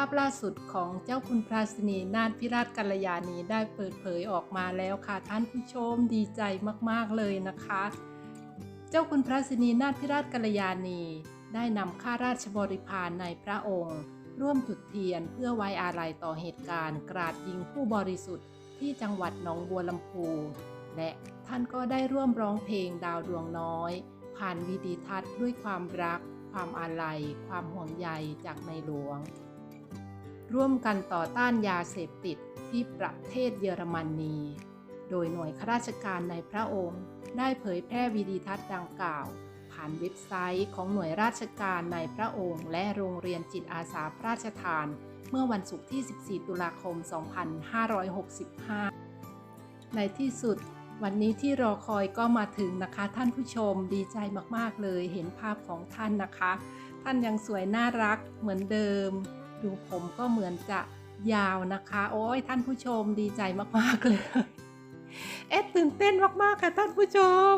าพล่าสุดของเจ้าคุณพระสนีนาถพิราชกัลยาณีได้เปิดเผยออกมาแล้วค่ะท่านผู้ชมดีใจมากๆเลยนะคะ เจ้าคุณพระสนีนาถพิราชกัลยาณีได้นำข้าราชบริพารในพระองค์ ร่วมจุดเทียนเพื่อไว้อาลัยต่อเหตุการณ์ กราดยิงผู้บริสุทธิ์ที่จังหวัดหนองบัวลำพูและท่านก็ได้ร่วมร้องเพลงดาวดวงน้อย ผ่านวิดีทัศน์ด้วยความรัก ความอาลัย ความห่วงใยจากในหลวง ร่วมกันต่อต้านยาเสพติดที่ประเทศเยอรมนี โดยหน่วยข้าราชการในพระองค์ ได้เผยแพร่วิดีทัศน์ดังกล่าว ผ่านเว็บไซต์ของหน่วยราชการในพระองค์ และโรงเรียนจิตอาสาพระราชทาน เมื่อวันศุกร์ที่ 14 ตุลาคม 2565 ในที่สุดวันนี้ที่รอคอยก็มาถึงนะคะท่านผู้ชมดีใจมาก ๆ เลยเห็นภาพของท่านนะคะ ท่านยังสวยน่ารักเหมือนเดิม ดูผมก็เหมือนจะยาวนะคะ โอ้ยท่านผู้ชมดีใจมาก ๆ เลย เอ๊ะตื่นเต้นมาก ๆ ค่ะท่านผู้ชม